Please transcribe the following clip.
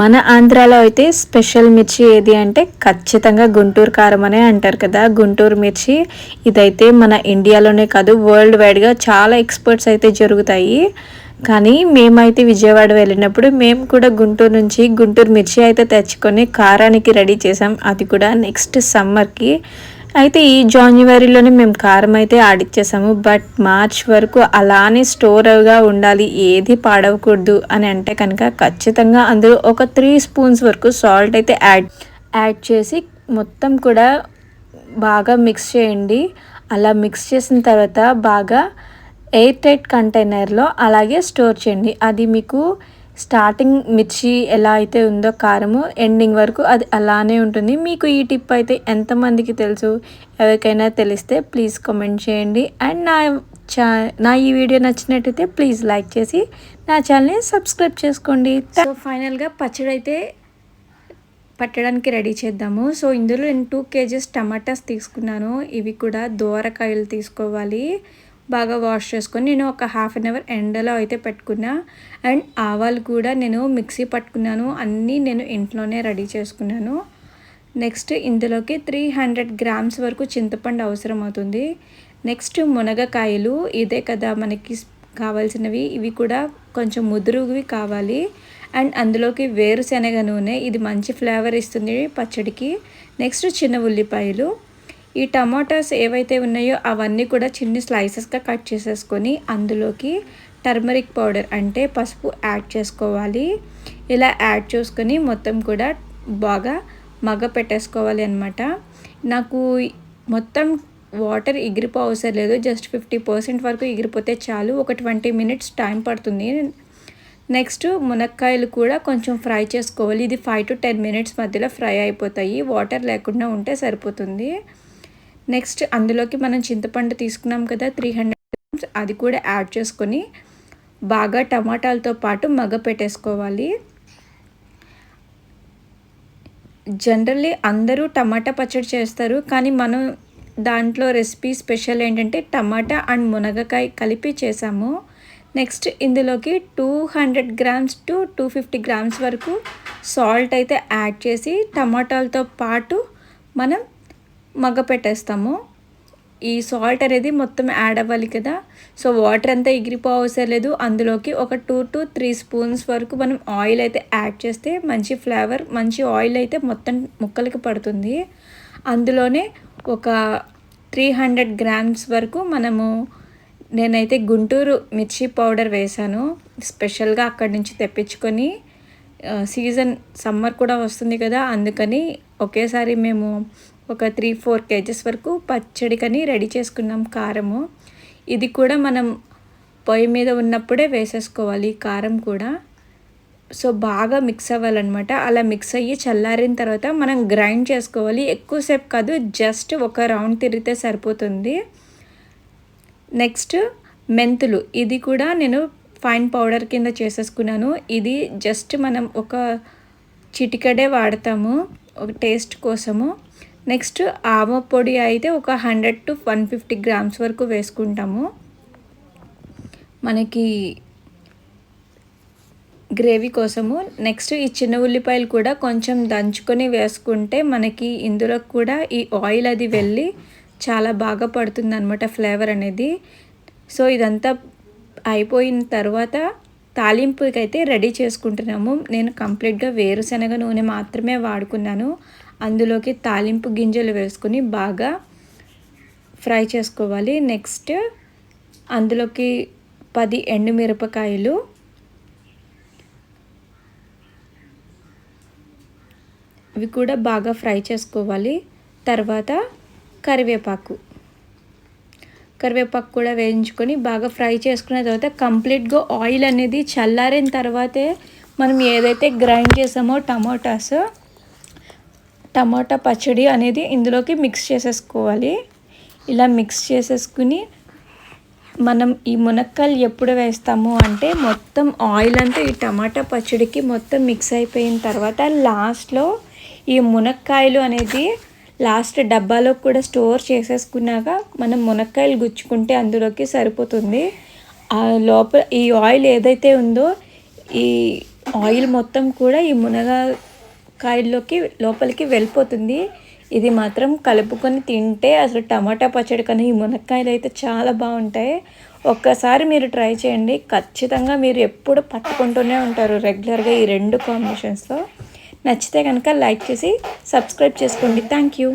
మన ఆంధ్రాలో అయితే స్పెషల్ మిర్చి ఏది అంటే ఖచ్చితంగా గుంటూరు కారం అనే అంటారు కదా. గుంటూరు మిర్చి ఇదైతే మన ఇండియాలోనే కాదు వరల్డ్ వైడ్గా చాలా ఎక్స్పర్ట్స్ అయితే జరుగుతాయి. కానీ మేమైతే విజయవాడ వెళ్ళినప్పుడు మేము కూడా గుంటూరు నుంచి గుంటూరు మిర్చి అయితే తెచ్చుకొని కారానికి రెడీ చేసాం. అది కూడా నెక్స్ట్ సమ్మర్కి అయితే ఈ జాన్యువరిలోనే మేము కారం అయితే ఆడిచ్చేసాము. బట్ మార్చ్ వరకు అలానే స్టోర్గా ఉండాలి. ఏది పాడవకూడదు అని అంటే కనుక ఖచ్చితంగా అందులో ఒక త్రీ స్పూన్స్ వరకు సాల్ట్ అయితే యాడ్ యాడ్ చేసి మొత్తం కూడా బాగా మిక్స్ చేయండి. అలా మిక్స్ చేసిన తర్వాత బాగా ఎయిర్ టైట్ కంటైనర్లో అలాగే స్టోర్ చేయండి. అది మీకు స్టార్టింగ్ మిర్చి ఎలా అయితే ఉందో కారము ఎండింగ్ వరకు అది అలానే ఉంటుంది. మీకు ఈ టిప్ అయితే ఎంతమందికి తెలుసు? ఎవరికైనా తెలిస్తే ప్లీజ్ కామెంట్ చేయండి. అండ్ నా చా నా ఈ వీడియో నచ్చినట్టయితే ప్లీజ్ లైక్ చేసి నా ఛానల్ని సబ్స్క్రైబ్ చేసుకోండి. సో ఫైనల్గా పచ్చడి అయితే పట్టడానికి రెడీ చేద్దాము. సో ఇందులో నేను టూ కేజెస్ టమాటాస్ తీసుకున్నాను. ఇవి కూడా దోరకాయలు తీసుకోవాలి. బాగా వాష్ చేసుకొని నేను ఒక హాఫ్ అన్ అవర్ ఎండలో అయితే పెట్టుకున్నా. అండ్ ఆవాలు కూడా నేను మిక్సీ పట్టుకున్నాను. అన్నీ నేను ఇంట్లోనే రెడీ చేసుకున్నాను. నెక్స్ట్ ఇందులోకి త్రీ హండ్రెడ్ గ్రామ్స్ వరకు చింతపండు అవసరం అవుతుంది. నెక్స్ట్ మునగకాయలు ఇదే కదా మనకి కావాల్సినవి. ఇవి కూడా కొంచెం ముదురువి కావాలి. అండ్ అందులోకి వేరుశనగ నూనె. ఇది మంచి ఫ్లేవర్ ఇస్తుంది పచ్చడికి. నెక్స్ట్ చిన్న ఉల్లిపాయలు. ఈ టమాటాస్ ఏవైతే ఉన్నాయో అవన్నీ కూడా చిన్ని స్లైసెస్గా కట్ చేసేసుకొని అందులోకి టర్మరిక్ పౌడర్ అంటే పసుపు యాడ్ చేసుకోవాలి. ఇలా యాడ్ చేసుకొని మొత్తం కూడా బాగా మగ్గ పెట్టేసుకోవాలి అనమాట నాకు మొత్తం వాటర్ ఎగిరిపో అవసరం లేదు. జస్ట్ ఫిఫ్టీ పర్సెంట్ వరకు ఎగిరిపోతే చాలు. ఒక ట్వంటీ మినిట్స్ టైం పడుతుంది. నెక్స్ట్ మునక్కాయలు కూడా కొంచెం ఫ్రై చేసుకోవాలి. ఇది ఫైవ్ టు టెన్ మినిట్స్ మధ్యలో ఫ్రై అయిపోతాయి. వాటర్ లేకుండా ఉంటే సరిపోతుంది. నెక్స్ట్ అందులోకి మనం చింతపండు తీసుకున్నాం కదా త్రీ హండ్రెడ్ గ్రామ్స్ అది కూడా యాడ్ చేసుకొని బాగా టమాటాలతో పాటు మగ పెట్టేసుకోవాలి. జనరల్లీ అందరూ టమాటా పచ్చడి చేస్తారు కానీ మనం దాంట్లో రెసిపీ స్పెషల్ ఏంటంటే టమాటా అండ్ మునగకాయ కలిపి చేసాము. నెక్స్ట్ ఇందులోకి two hundred grams to two fifty grams వరకు సాల్ట్ అయితే యాడ్ చేసి టమాటాలతో పాటు మనం మగ్గ పెట్టేస్తాము. ఈ సాల్ట్ అనేది మొత్తం యాడ్ అవ్వాలి కదా. సో వాటర్ అంతా ఎగిరిపో అవసరం లేదు. అందులోకి ఒక టూ టు త్రీ స్పూన్స్ వరకు మనం ఆయిల్ అయితే యాడ్ చేస్తే మంచి ఫ్లేవర్ మంచి ఆయిల్ అయితే మొత్తం ముక్కలకి పడుతుంది. అందులోనే ఒక త్రీ హండ్రెడ్ గ్రామ్స్ వరకు మనము నేనైతే గుంటూరు మిర్చి పౌడర్ వేశాను స్పెషల్గా అక్కడి నుంచి తెప్పించుకొని సీజన్ సమ్మర్ కూడా వస్తుంది కదా. అందుకని ఒకేసారి మేము ఒక త్రీ ఫోర్ కేజెస్ వరకు పచ్చడికని రెడీ చేసుకున్నాం కారము. ఇది కూడా మనం పొయ్యి మీద ఉన్నప్పుడే వేసేసుకోవాలి కారం కూడా. సో బాగా మిక్స్ అవ్వాలన్నమాట. అలా మిక్స్ అయ్యి చల్లారిన తర్వాత మనం గ్రైండ్ చేసుకోవాలి. ఎక్కువసేపు కాదు జస్ట్ ఒక రౌండ్ తిరిగితే సరిపోతుంది. నెక్స్ట్ మెంతులు. ఇది కూడా నేను ఫైన్ పౌడర్ కింద చేసేసుకున్నాను. ఇది జస్ట్ మనం ఒక చిటికడే వాడతాము ఒక టేస్ట్ కోసము. నెక్స్ట్ ఆమ పొడి అయితే ఒక hundred to one fifty grams వరకు వేసుకుంటాము. మనకి గ్రేవీ కోసము. నెక్స్ట్ ఈ చిన్న ఉల్లిపాయలు కూడా కొంచెం దంచుకొని వేసుకుంటే మనకి ఇందులో కూడా ఈ ఆయిల్ అది వెళ్ళి చాలా బాగా పడుతుంది అనమాట ఫ్లేవర్ అనేది. సో ఇదంతా అయిపోయిన తర్వాత తాలింపుకి అయితే రెడీ చేసుకుంటున్నాము. నేను కంప్లీట్గా వేరుశనగ నూనె మాత్రమే వాడుకున్నాను. అందులోకి తాలింపు గింజలు వేసుకుని బాగా ఫ్రై చేసుకోవాలి. నెక్స్ట్ అందులోకి పది ఎండుమిరపకాయలు ఇవి కూడా బాగా ఫ్రై చేసుకోవాలి. తర్వాత కరివేపాకు. కరివేపాకు కూడా వేయించుకొని బాగా ఫ్రై చేసుకున్న తర్వాత కంప్లీట్గా ఆయిల్ అనేది చల్లారిన తర్వాతే మనం ఏదైతే గ్రైండ్ చేసామో టమాటాస్ టమాటా పచ్చడి అనేది ఇందులోకి మిక్స్ చేసేసుకోవాలి. ఇలా మిక్స్ చేసేసుకుని మనం ఈ మునక్కాయలు ఎప్పుడు వేస్తాము అంటే మొత్తం ఆయిల్ అంతా ఈ టమాటా పచ్చడికి మొత్తం మిక్స్ అయిపోయిన తర్వాత లాస్ట్లో ఈ మునక్కాయలు అనేది లాస్ట్ డబ్బాలో కూడా స్టోర్ చేసేసుకున్నాక మనం మునక్కాయలు గుచ్చుకుంటే అందులోకి సరిపోతుంది. ఆ లోపల ఈ ఆయిల్ ఏదైతే ఉందో ఈ ఆయిల్ మొత్తం కూడా ఈ కాయల్లోకి లోపలికి వెళ్ళిపోతుంది. ఇది మాత్రం కలుపుకొని తింటే అసలు టమాటా పచ్చడి కన్నా ఈ మునక్కాయలు అయితే చాలా బాగుంటాయి. ఒక్కసారి మీరు ట్రై చేయండి. ఖచ్చితంగా మీరు ఎప్పుడు పట్టుకుంటూనే ఉంటారు రెగ్యులర్గా ఈ రెండు కాంబినేషన్స్లో. నచ్చితే కనుక లైక్ చేసి సబ్స్క్రైబ్ చేసుకోండి. Thank you